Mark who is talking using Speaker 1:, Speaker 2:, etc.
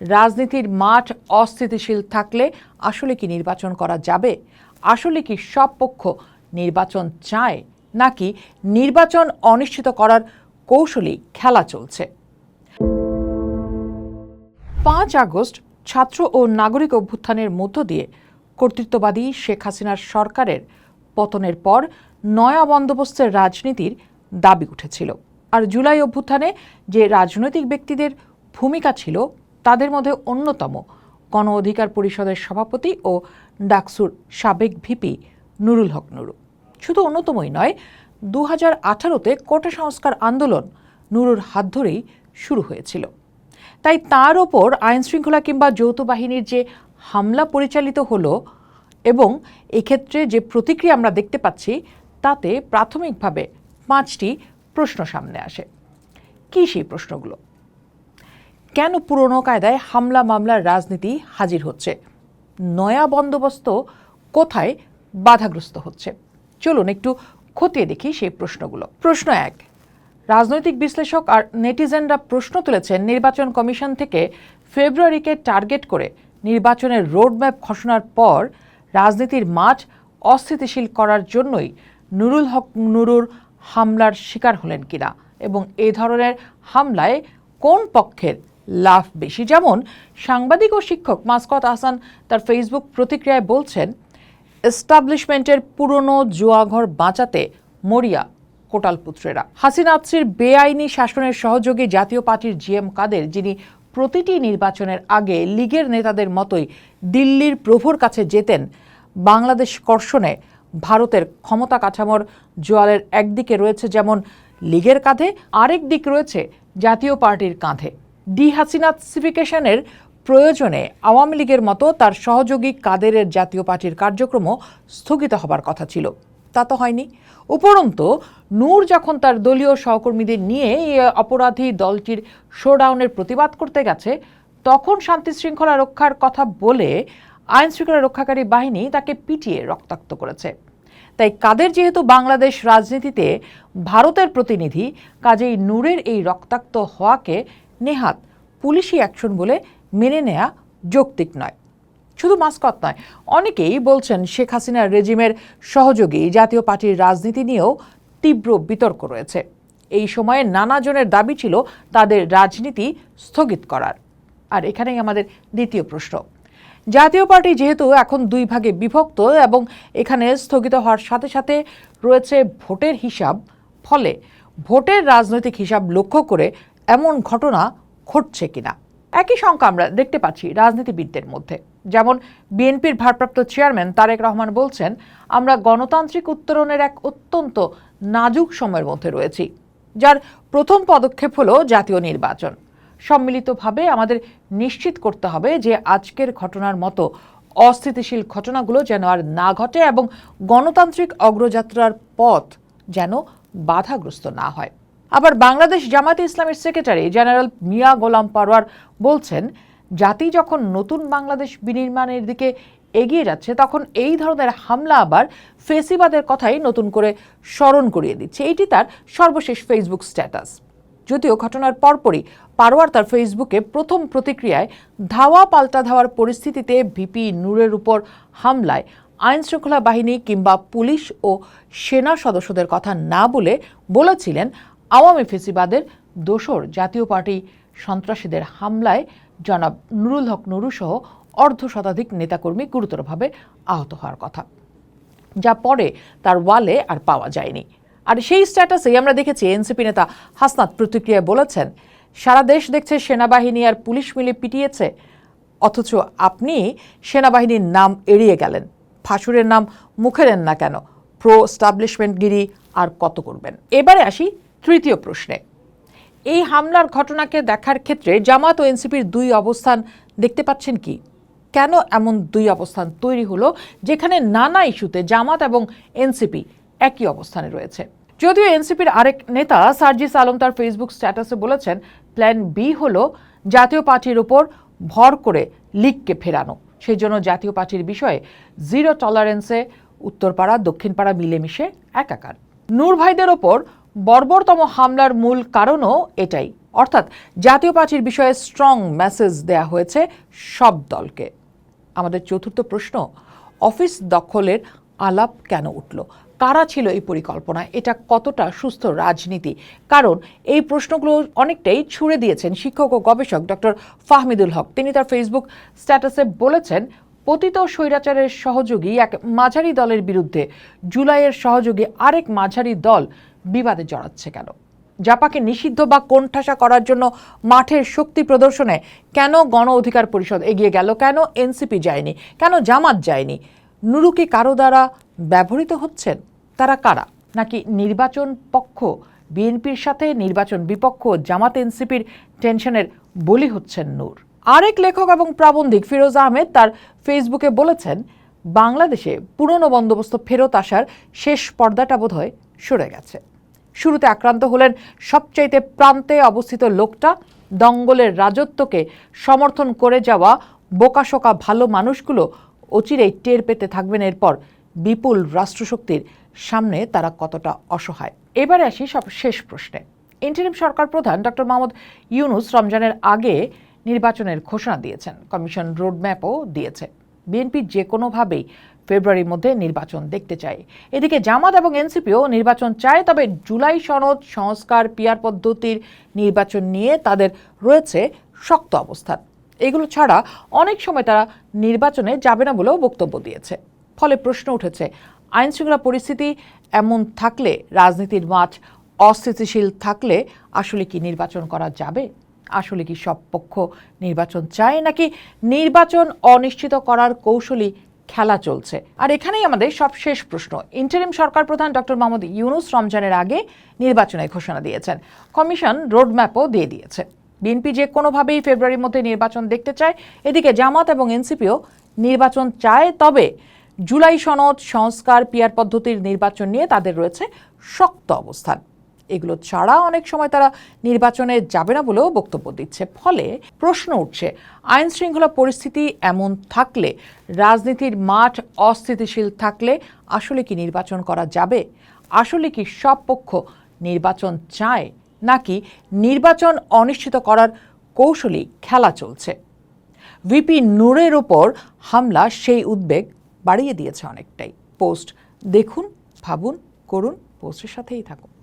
Speaker 1: রাজনীতির মাঠ অস্থিতিশীল থাকলে আসলে কি নির্বাচন করা যাবে? আসলে কি সব পক্ষ নির্বাচন চায়? নাকি নির্বাচন অনিশ্চিত করার কৌশলী খেলা চলছে? পাঁচ আগস্ট ছাত্র ও নাগরিক অভ্যুত্থানের মধ্য দিয়ে কর্তৃত্ববাদী শেখ হাসিনার সরকারের পতনের পর নয়া বন্দোবস্তের রাজনীতির দাবি উঠেছিল। আর জুলাই অভ্যুত্থানে যে রাজনৈতিক ব্যক্তিদের ভূমিকা ছিল তাদের মধ্যে অন্যতম গণ অধিকার পরিষদের সভাপতি ও ডাকসুর সাবেক ভিপি নুরুল হক নুরু। শুধু অন্যতমই নয় দু হাজার আঠারোতে কোটা সংস্কার আন্দোলন নুরুর হাত ধরেই শুরু হয়েছিল। তাই তার ওপর আইন শৃঙ্খলা কিংবা যৌথ বাহিনীর যে হামলা পরিচালিত হলো এবং এক্ষেত্রে যে প্রতিক্রিয়া আমরা দেখতে পাচ্ছি, তাতে প্রাথমিকভাবে পাঁচটি প্রশ্ন সামনে আসে। কী সেই প্রশ্নগুলো? কেন পুরনো কায়দায় হামলা মামলার রাজনীতি হাজির হচ্ছে? নয়া বন্দোবস্ত কোথায় বাধাগ্রস্ত হচ্ছে? চলুন একটু খতিয়ে দেখি সেই প্রশ্নগুলো। প্রশ্ন এক, রাজনৈতিক বিশ্লেষক আর নেটিজেনরা প্রশ্ন তুলেছেন নির্বাচন কমিশন থেকে ফেব্রুয়ারিকে টার্গেট করে নির্বাচনের রোডম্যাপ ঘোষণার পর রাজনীতির মাঠ অস্থিতিশীল করার জন্যই নুরুল হক নুরুর হামলার শিকার হলেন কিনা এবং এই ধরনের হামলায় কোন পক্ষের লাভ বেশি। যেমন সাংবাদিক ও শিক্ষক মাসকত আহসান তার ফেসবুক প্রতিক্রিয়ায় বলছেন, এস্টাবলিশমেন্টের পুরনো জুয়াঘর বাঁচাতে মরিয়া কোটালপুত্রেরা হাসিনা আত্রির বেআইনি শাসনের সহযোগী জাতীয় পার্টির জিএম কাদের, যিনি প্রতিটি নির্বাচনের আগে লীগের নেতাদের মতোই দিল্লির প্রভুর কাছে যেতেন, বাংলাদেশ কর্ষণে ভারতের ক্ষমতা কাঠামোর জোয়ালের একদিকে রয়েছে যেমন লীগের কাঁধে, আরেক দিক রয়েছে জাতীয় পার্টির কাঁধে। ডিহাসিনাসিফিকেশনের প্রয়োজনে আওয়ামী লীগের মতো তার সহযোগী কাদেরের জাতীয় পার্টির কার্যক্রমও স্থগিত হবার কথা ছিল। তা তো হয়নি। উপরন্তু, নূর যখন তার দলীয় সহকর্মীদের নিয়ে এই অপরাধী দলটির শোডাউনের প্রতিবাদ করতে গেছে, তখন শান্তি শৃঙ্খলা রক্ষার কথা বলে আইন শৃঙ্খলা রক্ষাকারী বাহিনী তাকে পিটিয়ে রক্তাক্ত করেছে। তাই কাদের যেহেতু বাংলাদেশ রাজনীতিতে ভারতের প্রতিনিধি, কাজেই নূরের এই রক্তাক্ত হওয়াকে নেহাত পুলিশি অ্যাকশন বলে মেনে নেয়া যৌক্তিক নয়। শুধু মাস্কত নয়, অনেকেই বলছেন শেখ হাসিনার রেজিমের সহযোগী জাতীয় পার্টির রাজনীতি নিয়েও তীব্র বিতর্ক রয়েছে। এই সময়ে নানা জনের দাবি ছিল তাদের রাজনীতি স্থগিত করার। আর এখানেই আমাদের দ্বিতীয় প্রশ্ন। জাতীয় পার্টি যেহেতু এখন দুই ভাগে বিভক্ত এবং এখানে স্থগিত হওয়ার সাথে সাথে রয়েছে ভোটের হিসাব, ফলে ভোটের রাজনৈতিক হিসাব লক্ষ্য করে এমন ঘটনা ঘটছে কিনা? একই শঙ্কা আমরা দেখতে পাচ্ছি রাজনীতিবিদদের মধ্যে। যেমন বিএনপির ভারপ্রাপ্ত চেয়ারম্যান তারেক রহমান বলছেন, আমরা গণতান্ত্রিক উত্তরণের এক অত্যন্ত নাজুক সময়ের মধ্যে রয়েছি, যার প্রথম পদক্ষেপ হলো জাতীয় নির্বাচন। সম্মিলিতভাবে আমাদের নিশ্চিত করতে হবে যে আজকের ঘটনার মতো অস্থিতিশীল ঘটনাগুলো যেন আর না ঘটে এবং গণতান্ত্রিক অগ্রযাত্রার পথ যেন বাধাগ্রস্ত না হয়। আবার বাংলাদেশ জামায়াতে ইসলামের সেক্রেটারি জেনারেল মিয়া গোলাম পারওয়ার বলছেন, জাতি যখন নতুন বাংলাদেশ বিনির্মাণের দিকে এগিয়ে যাচ্ছে, তখন এই ধরনের হামলা আবার ফেসিবাদের কথাই নতুন করে স্মরণ করিয়ে দিচ্ছে। এটি তার সর্বশেষ ফেসবুক স্ট্যাটাস যদিও ঘটনার পরপরই পারোয়ার তার ফেসবুকে প্রথম প্রতিক্রিয়ায় ধাওয়া পাল্টা ধাওয়ার পরিস্থিতিতে ভিপি নূরের উপর হামলায় আইন শৃঙ্খলা বাহিনী কিংবা পুলিশ ও সেনা সদস্যদের কথা না বলে বলেছিলেন আওয়ামী ফেসিবাদের দোসর জাতীয় পার্টি সন্ত্রাসীদের হামলায় জনাব নুরুল হক নুরু সহ অর্ধ শতাধিক নেতাকর্মী গুরুতরভাবে আহত হওয়ার কথা। যা পরে তার ওয়ালে আর পাওয়া যায়নি। আর সেই স্ট্যাটাসেই আমরা দেখেছি এনসিপি নেতা হাসনাত প্রতিক্রিয়ায় বলেছেন, সারা দেশ দেখছে সেনাবাহিনী আর পুলিশ মিলে পিটিয়েছে। অথচ আপনি সেনাবাহিনীর নাম এড়িয়ে গেলেন। ফাঁসুরের নাম মুখে নেন না কেন? প্রো স্টাবলিশমেন্টগিরি আর কত করবেন? এবারে আসি তৃতীয় প্রশ্নে, এই হামলার ঘটনাকে দেখার ক্ষেত্রে জামাত ও এনসিপির দুই অবস্থান দেখতে পাচ্ছেন কি? কেন এমন দুই অবস্থান তৈরি হলো, যেখানে নানা ইস্যুতে জামাত এবং এনসিপি একই অবস্থানে রয়েছে? যদিও এনসিপির আরেক নেতা সার্জিস আলম তার ফেসবুক স্ট্যাটাসে বলেছেন, প্ল্যান বি হল জাতীয় পার্টির উপর ভর করে লীগকে ফেরানো। সেই জন্য জাতীয় পার্টির বিষয়ে জিরো টলারেন্সে উত্তরপাড়া, দক্ষিণপাড়া মিলেমিশে একাকার। নূর ভাইদের ওপর বর্বরতম হামলার মূল কারণও এটাই। অর্থাৎ জাতীয় পার্টির বিষয়ে স্ট্রং মেসেজ দেয়া হয়েছে সব দলকে। আমাদের চতুর্থ প্রশ্ন, অফিস দখলের আলাপ কেন উঠল? কারা ছিল এই পরিকল্পনা এটা কতটা সুস্থ রাজনীতি? কারণ এই প্রশ্নগুলো অনেকটাই ছুড়ে দিয়েছেন শিক্ষক ও গবেষক ডক্টর ফাহমিদুল হক। তিনি তার ফেসবুক স্ট্যাটাসে বলেছেন, পতিত স্বৈরাচারের সহযোগী এক মাঝারি দলের বিরুদ্ধে জুলাইয়ের সহযোগী আরেক মাঝারি দল বিবাদে জড়াচ্ছে কেন? জাপাকে নিষিদ্ধ বা কোণঠাসা করার জন্য মাঠের শক্তি প্রদর্শনে কেন গণ অধিকার পরিষদ এগিয়ে গেল? কেন এনসিপি যায়নি? কেন জামাত যায়নি? নুরু কি কারও দ্বারা ব্যবহৃত হচ্ছেন? তারা কারা? নাকি নির্বাচন পক্ষ, বিএনপির সাথে নির্বাচন বিপক্ষ, জামাত এনসিপির টেনশনের বলি হচ্ছেন নূর? আরেক লেখক এবং প্রাবন্ধিক ফিরোজ আহমেদ তার ফেসবুকে বলেছেন, বাংলাদেশে পুরনো বন্দোবস্ত ফেরত আসার শেষ পর্দাটা বোধহয় সরে গেছে। শুরুতে আক্রান্ত হলেন সবচাইতে প্রান্তে অবস্থিত লোকটা। দঙ্গলের রাজত্বকে সমর্থন করে যাওয়া বোকাশোকা ভালো মানুষগুলো অচিরেই টের পেতে থাকবেন এরপর বিপুল রাষ্ট্রশক্তির সামনে তারা কতটা অসহায়। এবারে আসি সব শেষ প্রশ্নে। ইন্টারিম সরকার প্রধান ডক্টর মোহাম্মদ ইউনুস রমজানের আগে নির্বাচনের ঘোষণা দিয়েছেন। কমিশন রোডম্যাপও দিয়েছে। বিএনপি যে কোনোভাবেই ফেব্রুয়ারির মধ্যে নির্বাচন দেখতে চায় এদিকে জামাত এবং এনসিপিও নির্বাচন চায়, তবে জুলাই সনদ, সংস্কার পিয়ার পদ্ধতির নির্বাচন নিয়ে তাদের রয়েছে শক্ত অবস্থান। এগুলো ছাড়া অনেক সময় তারা নির্বাচনে যাবে না বলেও বক্তব্য দিয়েছে। ফলে প্রশ্ন উঠেছে আইন শৃঙ্খলা পরিস্থিতি এমন থাকলে, রাজনীতির মাঠ অস্থিতিশীল থাকলে আসলে কি নির্বাচন করা যাবে? আসলে কি সব পক্ষ নির্বাচন চায় নাকি নির্বাচন অনিশ্চিত করার কৌশলী খেলা চলছে। আর এখানেই আমাদের সব শেষ প্রশ্ন। ইন্টারিম সরকার প্রধান ডক্টর মোহাম্মদ ইউনুস রমজানের আগে নির্বাচনের ঘোষণা দিয়েছেন। কমিশন রোডম্যাপও দিয়ে দিয়েছে। বিএনপি যে কোনোভাবেই ফেব্রুয়ারির মধ্যে নির্বাচন দেখতে চায়, এদিকে জামাত এবং এনসিপিও নির্বাচন চায়, তবে জুলাই সনদ, সংস্কার পিয়ার পদ্ধতির নির্বাচন নিয়ে তাদের রয়েছে শক্ত অবস্থান। এগুলো ছাড়া অনেক সময় তারা নির্বাচনে যাবে না বলেও বক্তব্য দিচ্ছে। ফলে প্রশ্ন উঠছে আইন শৃঙ্খলা পরিস্থিতি এমন থাকলে, রাজনীতির মাঠ অস্থিতিশীল থাকলে আসলে কি নির্বাচন করা যাবে? আসলে কি সব পক্ষ নির্বাচন চায়? নাকি নির্বাচন অনিশ্চিত করার কৌশলী খেলা চলছে? ভিপি নূরের ওপর হামলা, সেই উদ্বেগ বাড়িয়ে দিয়েছে অনেকটাই। পোস্ট দেখুন, ভাবুন, করুন, পোস্টের সাথেই থাকুন।